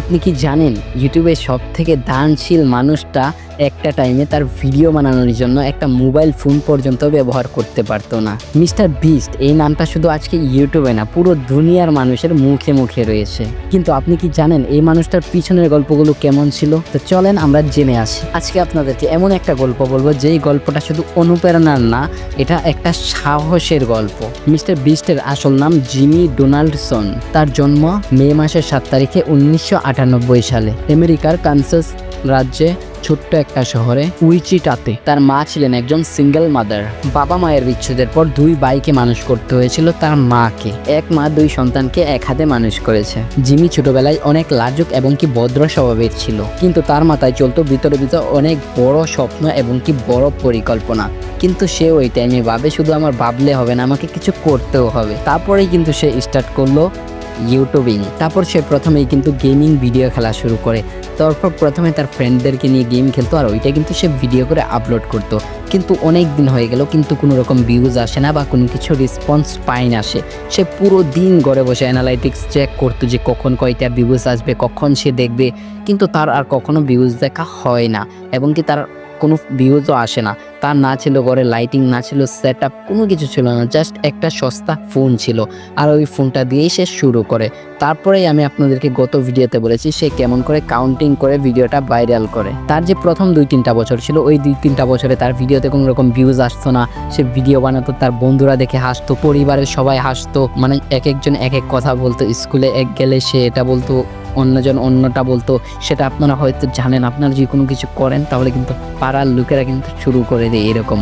আপনি কি জানেন ইউটিউবের সব থেকে দানশীল মানুষটা একটা টাইমে তার ভিডিও বানানোর জন্য একটা মোবাইল ফোন পর্যন্ত ব্যবহার করতে পারতো না। মিস্টার বিস্ট, এই নামটা শুধু আজকে ইউটিউবে না, পুরো দুনিয়ার মানুষের মুখে মুখে রয়েছে। কিন্তু আপনি কি জানেন এই মানুষটার পিছনের গল্পগুলো কেমন ছিল? তো চলেন আমরা জেনে আসি। আজকে আপনাদেরকে এমন একটা গল্প বলব, যেই গল্পটা শুধু অনুপ্রেরণার না, এটা একটা সাহসের গল্প। মিস্টার বিস্টের আসল নাম জিমি ডোনাল্ডসন। তার জন্ম মে মাসের সাত তারিখে উনিশশো আটানব্বই সালে। আমেরিকার কানসাস রাজ্যে ছোট্ট একটা শহরে উইচিটাতে তার মা ছিলেন একজন সিঙ্গেল মাদার। বাবা মায়ের বিচ্ছেদের পর দুই ভাইকে মানুষ করতে হয়েছিল তার মাকে। এক মা দুই সন্তানকে এক হাতে মানুষ করেছে। জিমি ছোটবেলায় অনেক লাজুক এবং কি ভদ্র স্বভাবের ছিল। কিন্তু তার মাথায় চলতো ভিতরে ভিতরে অনেক বড় স্বপ্ন এবং কি বড় পরিকল্পনা। কিন্তু সে ওই টাইমে ভাবে, শুধু আমার ভাবলে হবে না, আমাকে কিছু করতেও হবে। তারপরেই কিন্তু সে স্টার্ট করল ইউটিউবিং তারপর সে প্রথমেই কিন্তু গেমিং ভিডিও খেলা শুরু করে। তারপর প্রথমে তার ফ্রেন্ডদেরকে নিয়ে গেম খেলতো আর ওইটা কিন্তু সে ভিডিও করে আপলোড করতো। কিন্তু অনেক দিন হয়ে গেল, কিন্তু কোনো রকম ভিউজ আসে না বা কোনো কিছু রেসপন্স পায় না সে। সে পুরো দিন ঘরে বসে অ্যানালাইটিক্স চেক করতো যে কখন কয়টা ভিউজ আসবে, কখন সে দেখবে। কিন্তু তার আর কখনো ভিউজ দেখা হয় না। এবং কি তার কোনো ভিউজও আসে না। তার না ছিল ঘরে লাইটিং না ছিল সেট আপ কোনো কিছু ছিল না। জাস্ট একটা সস্তা ফোন ছিল। আর ওই ফোনটা দিয়েই সে শুরু করে। তারপরেই আমি আপনাদেরকে গত ভিডিওতে বলেছি, সে কেমন করে কাউন্টিং করে ভিডিওটা ভাইরাল করে। তার যে প্রথম দুই তিনটা বছর ছিল, ওই দুই তিনটা বছরে তার ভিডিওতে কোনো রকম ভিউজ আসতো না। সে ভিডিও বানাতো, তার বন্ধুরা দেখে হাসতো, পরিবারের সবাই হাসতো। মানে এক একজন এক এক কথা বলতো, স্কুলে এক গেলে সে এটা বলতো। অন্যজন অন্যটা বলতো, সেটা আপনারা হয়তো জানেন, আপনারা যদি কোনো কিছু করেন, তাহলে কিন্তু পাড়ার লোকেরা কিন্তু শুরু করে দেয় এরকম।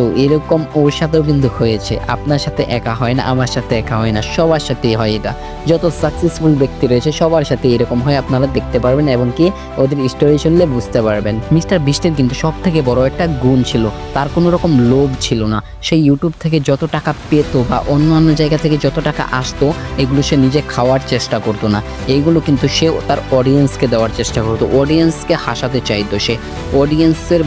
তো এরকম ওর সাথেও কিন্তু হয়েছে। আপনার সাথে একা হয় না, আমার সাথে একা হয় না, সবার সাথেই হয় এটা। যত সাকসেসফুল ব্যক্তি রয়েছে, সবার সাথে এরকম হয়, আপনারা দেখতে পারবেন এবং কি ওদের স্টোরি শুনলে বুঝতে পারবেন। মিস্টার বিস্টের কিন্তু সব থেকে বড় একটা গুণ ছিল, তার কোনো রকম লোভ ছিল না। সেই ইউটিউব থেকে যত টাকা পেতো বা অন্য অন্য জায়গা থেকে যত টাকা আসতো, এগুলো সে নিজে খাওয়ার চেষ্টা করতো না। এইগুলো কিন্তু সে তার অডিয়েন্সকে দেওয়ার চেষ্টা করতো। অডিয়েন্সকে হাসাতে চাইতো সে। অডিয়েন্সের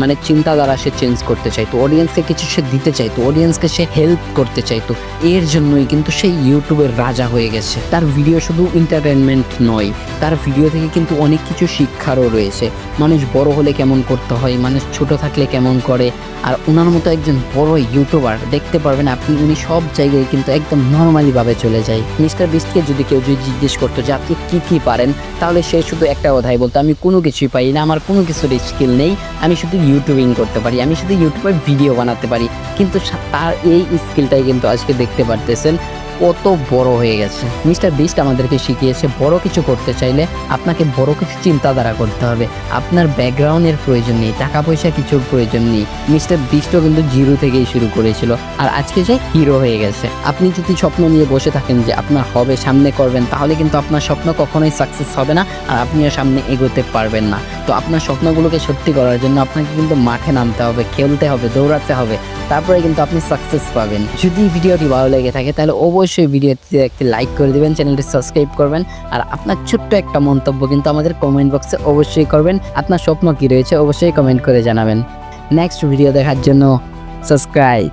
মানে চিন্তাধারা সে চেঞ্জ করতে চাইতো অডিয়েন্সকে কিছু সে দিতে চাইতো অডিয়েন্সকে সে হেল্প করতে চাইতো, এর জন্যই কিন্তু সে ইউটিউবের রাজা হয়ে গেছে। তার ভিডিও শুধু এন্টারটেনমেন্ট নয়, তার ভিডিও থেকে কিন্তু অনেক কিছু শিক্ষারও রয়েছে। মানুষ বড় হলে কেমন করতে হয়, মানুষ ছোট থাকলে কেমন করে, আর ওনার মতো একজন বড় ইউটিউবার দেখতে পারবেন আপনি, উনি সব জায়গায় কিন্তু একদম নর্মালিভাবে চলে যায়। মিস্টার বিস্টকে যদি কেউ যদি জিজ্ঞেস করতো যে, আপনি কী কী পারেন? তাহলে সে শুধু একটা কথাই বলতো, আমি কোনো কিছুই পাই না, আমার কোনো কিছুর স্কিল নেই, আমি শুধু ইউটিউবিং করতে পারি, আমি শুধু ইউটিউবে ভিডিও বানাতে পারি। কিন্তু তার এই স্কিলটাই কিন্তু আজকে দেখতে পারতেছেন। কত বড় হয়ে গেছে। মিস্টার বিস্ট আমাদেরকে শিখিয়েছে, বড় কিছু করতে চাইলে আপনাকে বড় কিছু চিন্তাধারা করতে হবে। আপনার ব্যাকগ্রাউন্ডের প্রয়োজন নেই টাকা পয়সা কিছুর প্রয়োজন নেই। মিস্টার বিস্টও কিন্তু জিরো থেকেই শুরু করেছিল আর আজকে যে হিরো হয়ে গেছে। আপনি যদি স্বপ্ন নিয়ে বসে থাকেন যে আপনার হবে, সামনে করবেন, তাহলে কিন্তু আপনার স্বপ্ন কখনোই সাকসেস হবে না আর আপনিও সামনে এগোতে পারবেন না। তো আপনার স্বপ্নগুলোকে সত্যি করার জন্য আপনাকে কিন্তু মাঠে নামতে হবে, খেলতে হবে, দৌড়াতে হবে। তারপরে কিন্তু আপনি সাকসেস পাবেন। যদি ভিডিওটি ভালো লেগে থাকে, তাহলে অবশ্যই ভিডিওটি একটি লাইক করে দেবেন চ্যানেলটি সাবস্ক্রাইব করবেন। আর আপনার ছোট্ট একটা মন্তব্য কিন্তু আমাদের কমেন্ট বক্সে অবশ্যই করবেন। আপনার স্বপ্ন কী রয়েছে, অবশ্যই কমেন্ট করে জানাবেন। নেক্সট ভিডিও দেখার জন্য সাবস্ক্রাইব